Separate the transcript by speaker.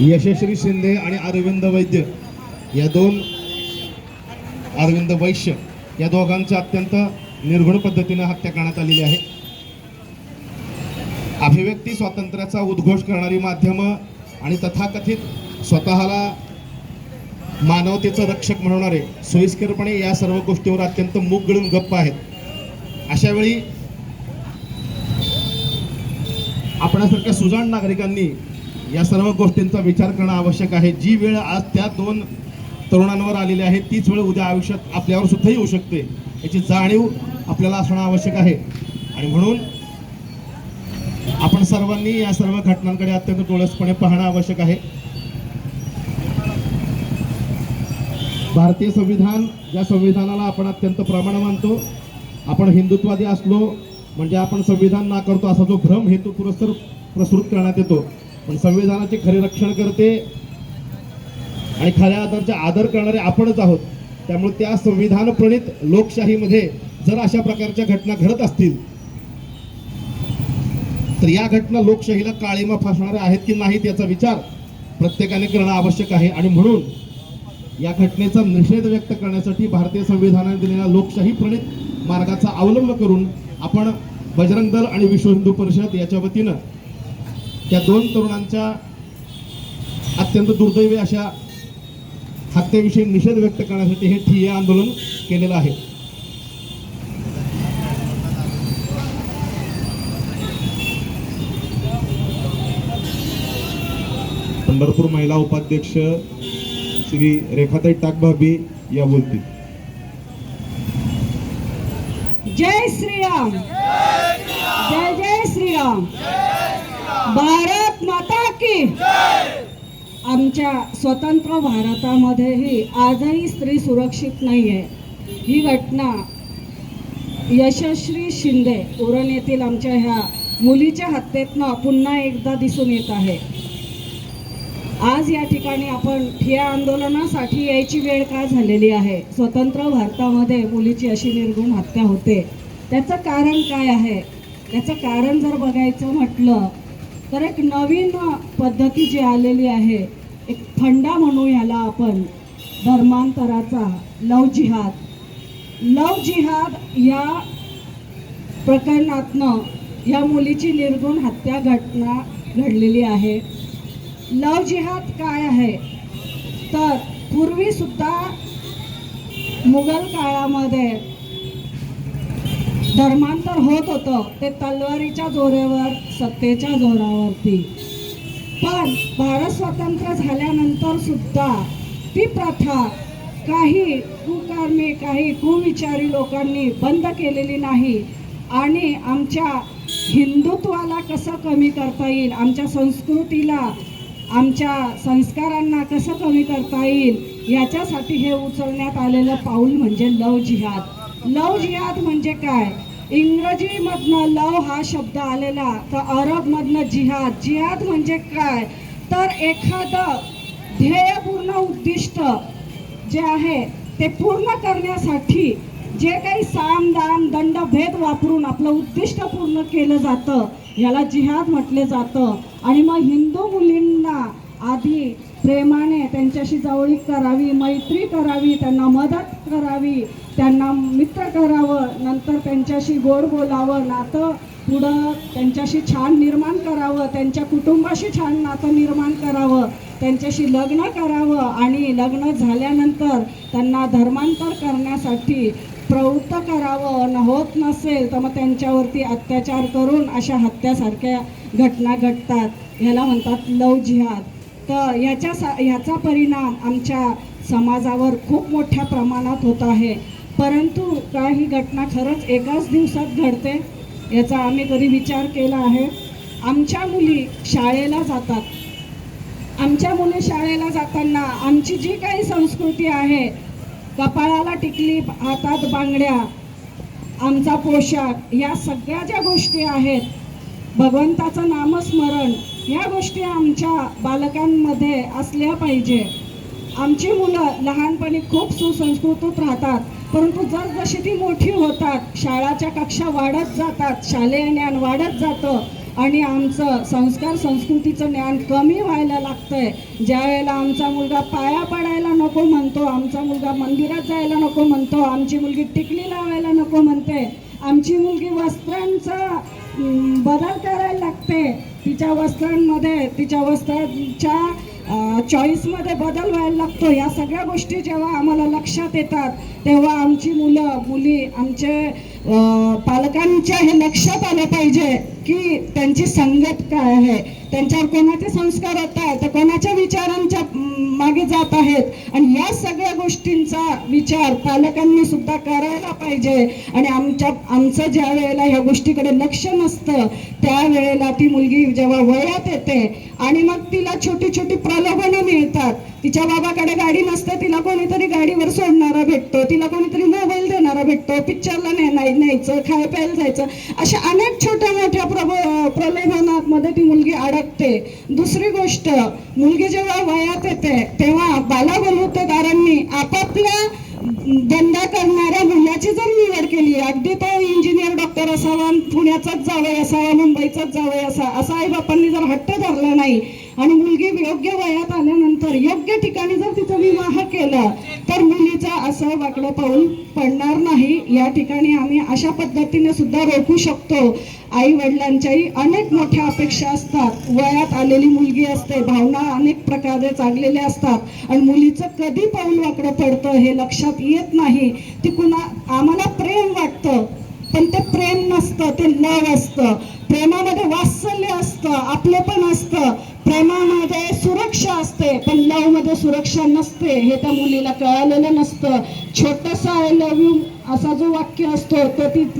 Speaker 1: यशस्वी शिंदे आणि अरविंद वैद्य. या दोन अरविंद वैश्य या दोघांच्या अत्यंत निर्घुण पद्धतीने हत्या करण्यात आलेली आहे. अभिव्यक्ती स्वातंत्र्याचा उद्घोष करणारी माध्यमं आणि तथाकथित स्वतःला मानवतेचं रक्षक म्हणवणारे सोयीस्करपणे या सर्व गोष्टीवर अत्यंत मूग गळून गप्प आहेत. अशा वेळी आपणासारख्या सुजाण नागरिकांनी या सर्व गोष्टींचा विचार करणं आवश्यक आहे. जी वेळ आज त्या दोन तरुणांवर आलेली आहे तीच वेळ उद्या आयुष्यात आपल्यावर सुद्धा येऊ शकते. याची जाणीव आपल्याला असणं आवश्यक आहे. आणि म्हणून आपण सर्वांनी या सर्व घटनांकडे अत्यंत डोळसपणे पाहणं आवश्यक आहे. भारतीय संविधान ज्या संविधानाला आपण अत्यंत प्रमाण मानतो. आपण हिंदुत्वादी असलो म्हणजे आपण संविधान नाकारतो असा जो भ्रम हेतू पुरस्तर प्रसृत करण्यात येतो. पण संविधानाचे खरे रक्षण करते आणि खऱ्या आदरचे आदर करणारे आपणच आहोत. त्यामुळे त्या संविधान प्रणित लोकशाहीमध्ये जर अशा प्रकारच्या घटना घडत असतील तर या घटना लोकशाहीला काळीमा फासणाऱ्या आहेत की नाहीत याचा विचार प्रत्येकाने करणं आवश्यक आहे. आणि म्हणून या घटनेचा निषेध व्यक्त करण्यासाठी भारतीय संविधानाने दिलेल्या लोकशाही प्रणित मार्गाचा अवलंब करून आपण बजरंग दल आणि विश्व हिंदू परिषद याच्या वतीनं त्या दोन तरुणांच्या अत्यंत दुर्दैवी अशा हत्येविषयी निषेध व्यक्त करण्यासाठी हे ठिय्या आंदोलन केलेलं आहे. पंढरपूर महिला उपाध्यक्ष श्री रेखाताई टाकभाबी या बोलतील.
Speaker 2: जय श्रीराम. जय जय श्रीराम. भारत माता की आमच्या स्वतंत्र भारतामध्येही आजही स्त्री सुरक्षित नाही आहे ही घटना यशस्वी शिंदे उरण येथील आमच्या ह्या मुलीच्या हत्येतनं पुन्हा एकदा दिसून येत आहे. आज या ठिकाणी आपण ठिया आंदोलनासाठी यायची वेळ का झालेली आहे? स्वतंत्र भारतामध्ये मुलीची अशी निर्गुण हत्या होते. त्याचं कारण काय आहे? त्याचं कारण जर बघायचं म्हटलं तर एक नवीन पद्धती जी आलेली आहे एक फंडा म्हणू याला आपण धर्मांतराचा लव जिहाद. लव जिहाद या प्रकरणातनं या मुलीची निर्गुण हत्या घटना घडलेली आहे. लव जिहाद काय आहे? तर पूर्वीसुद्धा मुघल काळामध्ये धर्मांतर होत होतं. ते तलवारीच्या जोरावर सत्तेच्या जोरावरती. पण भारत स्वतंत्र झाल्यानंतर सुद्धा ती प्रथा काही कुकर्मी काही कुविचारी लोकांनी बंद केलेली नाही. आणि आमच्या हिंदुत्वाला कसं कमी करता येईल आमच्या संस्कृतीला आमच्या संस्कारांना कसं कमी करता येईल याच्यासाठी हे उचलण्यात आलेलं पाऊल म्हणजे लव जिहाद. लव जिहाद म्हणजे काय? इंग्रजीमधनं लव हा शब्द आलेला तर अरबमधनं जिहाद. जिहाद म्हणजे काय? तर एखादं ध्येयपूर्ण उद्दिष्ट जे आहे ते पूर्ण करण्यासाठी जे काही साम दाम दंड भेद वापरून आपलं उद्दिष्ट पूर्ण केलं जातं याला जिहाद म्हटले जातं. आणि मग हिंदू मुलींना आधी प्रेमाने त्यांच्याशी जवळीक करावी मैत्री करावी त्यांना मदत करावी त्यांना मित्र करावं नंतर त्यांच्याशी गोड बोलावं नातं पुढं त्यांच्याशी छान निर्माण करावं त्यांच्या कुटुंबाशी छान नातं निर्माण करावं त्यांच्याशी लग्न करावं आणि लग्न झाल्यानंतर त्यांना धर्मांतर करण्यासाठी प्रवृत्त करावं. न होत नसेल तर मग त्यांच्यावरती अत्याचार करून अशा हत्यासारख्या घटना घडतात. ह्याला म्हणतात लव जिहाद. तर याच्या सा ह्याचा परिणाम आमच्या समाजावर खूप मोठ्या प्रमाणात होत आहे. परंतु काही घटना खरंच एकाच दिवसात घडते याचा आम्ही कधी विचार केला आहे. आमच्या मुली शाळेला जातात. आमच्या मुली शाळेला जाताना आमची जी काही संस्कृती आहे कपाळाला टिकली हातात बांगड्या आमचा पोशाख या सगळ्या ज्या गोष्टी आहेत भगवंताचं नामस्मरण या गोष्टी आमच्या बालकांमध्ये असल्या पाहिजे. आमची मुलं लहानपणी खूप सुसंस्कृत राहतात परंतु जसजशी ती मोठी होतात शाळाच्या कक्षा वाढत जातात शालेय ज्ञान वाढत जातं आणि आमचं संस्कार संस्कृतीचं ज्ञान कमी व्हायला लागतंय ज्या वेळेला आमचा मुलगा पाया पडायला नको म्हणतो आमचा मुलगा मंदिरात जायला नको म्हणतो आमची मुलगी टिकली लावायला नको म्हणते आमची मुलगी वस्त्रांचा बदल करायला लागते तिच्या वस्त्रांमध्ये तिच्या वस्त्रांच्या चॉईसमध्ये बदल व्हायला लागतो. या सगळ्या गोष्टी जेव्हा आम्हाला लक्षात येतात तेव्हा आमची मुलं मुली आमचे पालकांच्या हे लक्षात आलं पाहिजे की त्यांची संगत काय आहे. त्यांच्यावर कोणाचे संस्कार होत आहेत तर कोणाच्या विचारांच्या मागे जात आहेत. आणि या सगळ्या गोष्टींचा विचार पालकांनी सुद्धा करायला पाहिजे. आणि आमच्या आमचं ज्या वेळेला ह्या गोष्टीकडे लक्ष नसतं त्यावेळेला ती मुलगी जेव्हा वयात येते आणि मग तिला छोटी छोटी प्रलोभनं मिळतात. तिच्या बाबाकडे गाडी नसते तिला कोणीतरी गाडीवर सोडणारा भेटतो तिला कोणीतरी मोबाईल देणारा भेटतो पिक्चरला ने न्यायचं खाय प्यायला जायचं. अशा अनेक छोट्या मोठ्या प्रबो प्रलोभनामध्ये ती मुलगी आड अडकते दुसरी गोष्ट मुलगी जेव्हा वयात येते तेव्हा बालाबलुतेदारांनी आपापल्या धंदा करणाऱ्या मुलाची जर निवड केली अगदी तो इंजिनियर डॉक्टर असावा पुण्याचाच जावई असावा मुंबईचाच जावई असा असा आई बापांनी जर हट्ट धरला नाही आणि मुलगी योग्य वयात आल्यानंतर योग्य ठिकाणी जर तिचा विवाह केला तर मुलीचा असं वाकडं पाऊल पडणार नाही. या ठिकाणी आम्ही अशा पद्धतीने सुद्धा रोखू शकतो. आई वडिलांच्याही अनेक मोठ्या अपेक्षा असतात. वयात आलेली मुलगी असते भावना अनेक प्रकारे जागलेल्या असतात. आणि मुलीचं कधी पाऊल वाकडं पडतं हे लक्षात येत नाही. ती कुणा आम्हाला प्रेम वाटतं पण ते प्रेम नसतं ते लव असतं. प्रेमामध्ये वात्सल्य असतं आपलं पण असतं. प्रेमामध्ये सुरक्षा असते पण लवमध्ये सुरक्षा नसते हे त्या मुलीला कळालेलं नसतं. छोटस आय लव्ह यू असा जो वाक्य असतो तो तिथला